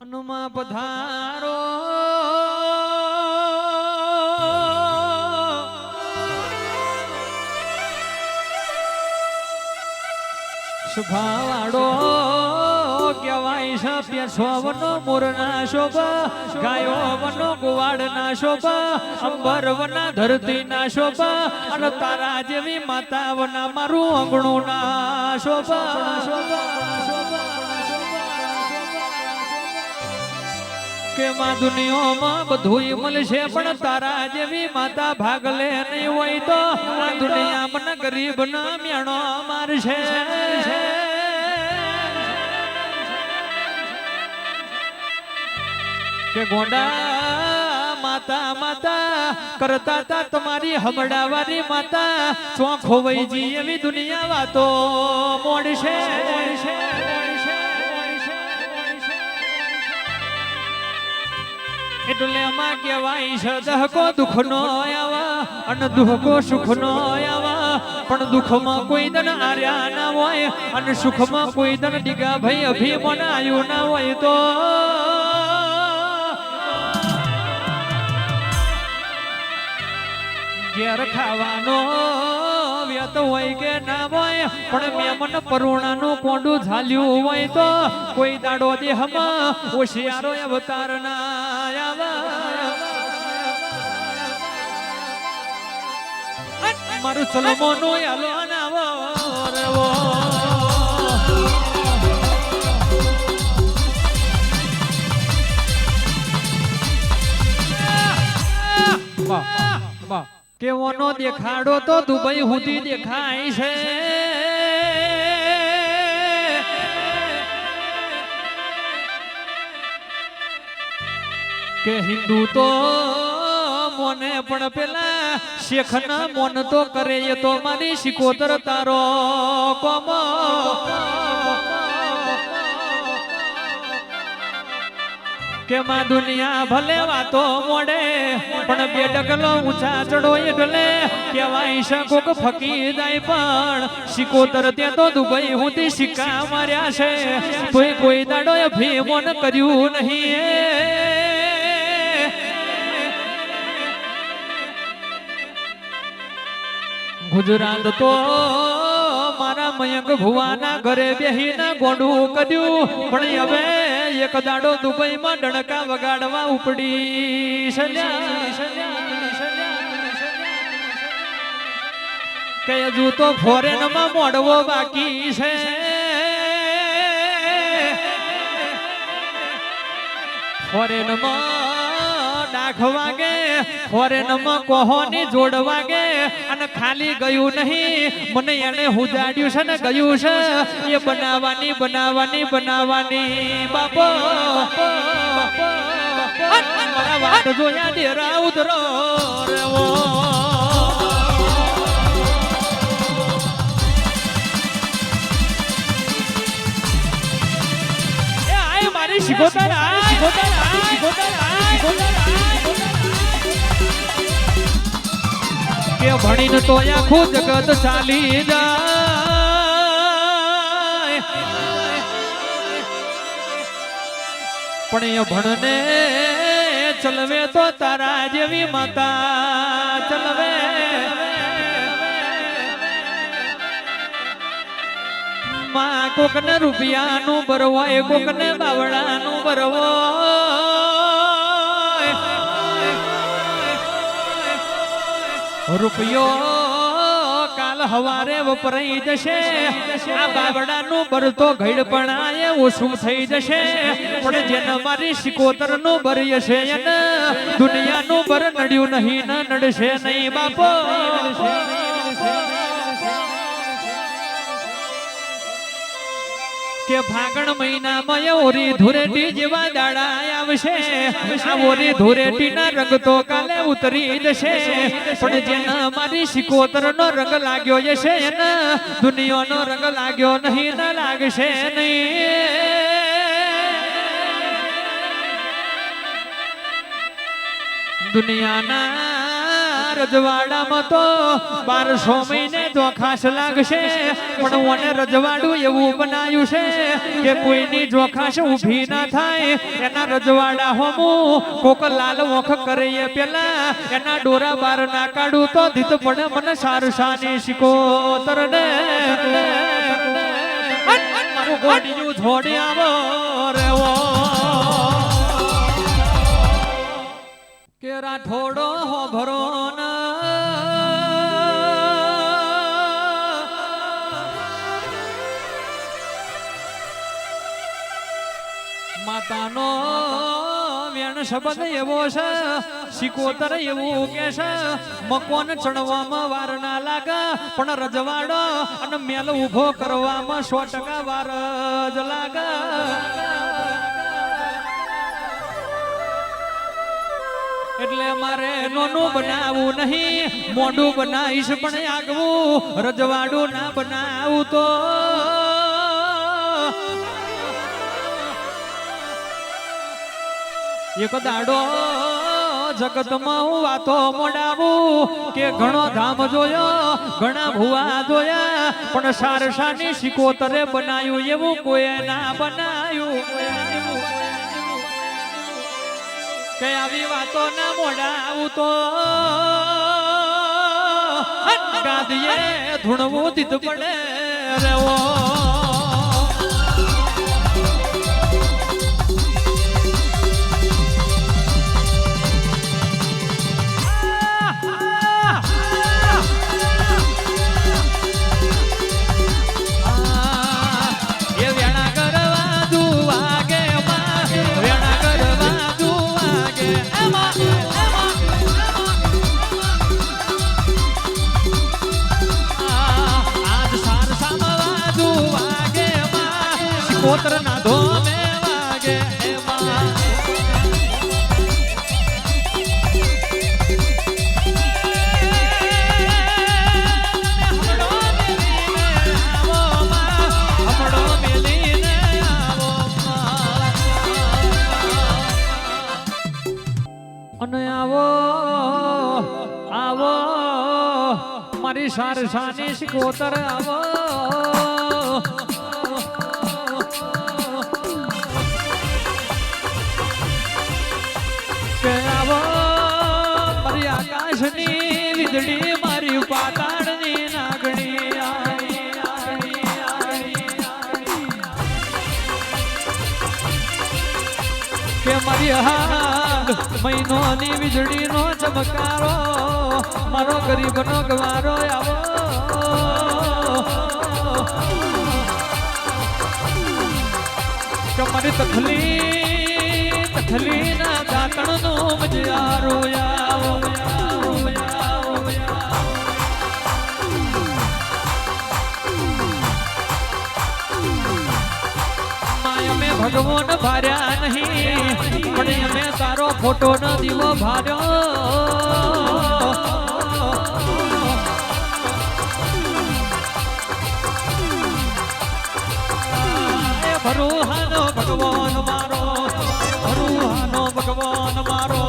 અનુમા પધારો. શુભાવાડો કહેવાય છે પેશવનો મોરના શોભા ગાયો વનો ગુવાડના શોભા અંબર વના ધરતીના શોભા, અને તારા જેવી માતા વના મારું અંગણું ના શોભા શોભા શોભા. કે માં દુનિયામાં બધુંય મળશે, પણ તારા જેવી માતા ભાગલે નહીં હોય તો આ દુનિયા ગરીબ ના મેણો મારશે. કે ગોંડા માતા માતા કરતા તા તમારી હમડાવારી માતા ચોંખ હોવઈજી એવી દુનિયા વાતો મોડશે મોડશે. એટલે માં કહેવાય છે, દહકો દુઃખનો આવા અને દુઃખકો સુખનો આવા. પણ દુઃખમાં કોઈ દન આર્યા ના હોય અને સુખમાં કોઈ દન ડીગા ભાઈ અભિમન આયુ ના હોય તો. ઘેર ખાવાનો વ્યત હોય કે ના હોય, પણ મેમન પરુણાનું કોંડું ઝાલ્યું હોય તો. કોઈ દાડો દેહમાં હોશિયારો અવતાર મારું ચલમોનું યાલો નાવો રેવો. કેવોનો દેખાડો તો દુબઈ સુધી દેખાય છે કે હિન્દુ તો મોને પણ પેલા શેખ ના મોન તો કરે એ તો મારી શિકોતર તારો કોમ. કે માં દુનિયા ભલે વાતો મોડે, પણ બે ડગલો ઊંચા ચડો એટલે કહેવાય છે કોક ફકી જાય પણ સિકોતર ત્યાં તો દુબઈ હુંથી સિક્કા માર્યા છે. કોઈ કોઈ દાડો ભીમોન કર્યું નહીં. ગુજરાત તો મારા મયંક ભુવાના ઘરે બેહીને ગોંડું કર્યું પણ હવે એક દાડો દુબઈમાં ડણકા વગાડવા ઉપડી કે હજુ તો ફોરેનમાં મોડવો બાકી છે. ફોરેનમાં ડાખ વાગે ફોરેનમાં કોહોની જોડ વાગે, અને ખાલી ગયું નહીં, મને એને હુજાડ્યું છે ને ગયું છે. એ બનાવવાની બનાવવાની બનાવવાની. બાપો મારા વાત જોયા ડેરા ઉતરો રેવો. મારી શિકોતર આય શિકોતર આય કે ભણીને તો આખું જગત ચાલી જાય. પણ એ ભણને ચલવે તો તારા જેવી માતા, ચલવે. માં કોકને રૂપિયાનું ભરવાય કોકને બાવડાનું ભરવાય રૂપિયો કાલ હવારે વપરાઈ જશે. આ બાવડાનું બરતો ઘડ પણ આય ઓછું થઈ જશે. પણ જેને મારી શિકોતરનું ભરી હશે એને, દુનિયાનું બર નડ્યું નહીં ન નડશે નહીં બાપો. કે ફાગણ મહિનામાં ઓરી ધૂરેટી જેવા દાડા આવશે. આ ઓરી ધૂરેટી ના રંગ તો કાલે ઉતરી જશે. પણ જેના મારી શિકોતર નો રંગ લાગ્યો જશે ને દુનિયાનો રંગ લાગ્યો નહીં ના લાગશે નહીં. દુનિયાના રજવાડામાં તો બારસો મહિને જોખાશ લાગશે, પણ મને રજવાડું એવું બનાવ્યું છે કે કોઈની જોખાશ ઊભી ના થાય, એના રજવાડા હોમું કોક લાલ વખ કરીએ પેલા, એના ડોરા બાર ના કાઢું તો ધીત પડે મને સારસાની શિકોતર ને મારું ગોડિયું છોડી આવો રેવો. કે રાઠોડો શબ્દ એવો છે, શિકોતર એવું કે છે, મકવાન ચણવામાં વાર ના લાગે, પણ રજવાડો અને મેલ ઊભો કરવામાં સો ટકા વાર જ લાગે. એટલે મારે નોનું બનાવવું નહીં, મોઢું બનાવીશ પણ આગવું, રજવાડું ના બનાવું તો. એક દાડો જગતમાં હું વાતો મોડાવું કે ઘણો ધામ જોયો, ઘણા ભુવા જોયા પણ સારસાની શિકોતરે બનાવ્યું એવું કોઈ ના બનાયું. કે આવી વાતો ના મોડાવું તો. ગાદીએ ધૂણવું દીધું પડે. રેવો શિકોત્ર ના ધોમે વાગે અને આવો આવો મારી સારસાની શિકોતર આવો. આકાશની વીજળી મારી પાતાળની નાગણી. કે મારી હાલ મહિનોની વીજળીનો ચમકારો, મારો ગરીબનો ગવારો આવો કે મારી તખલી તખલી ના દાંતણનો ભગવાન ભાર્યા નહીં. પણ અમે તારો ફોટો ન દીવો ભાર્યો. ભરુહાનો ભગવાન મારો. ભગવાન મારો.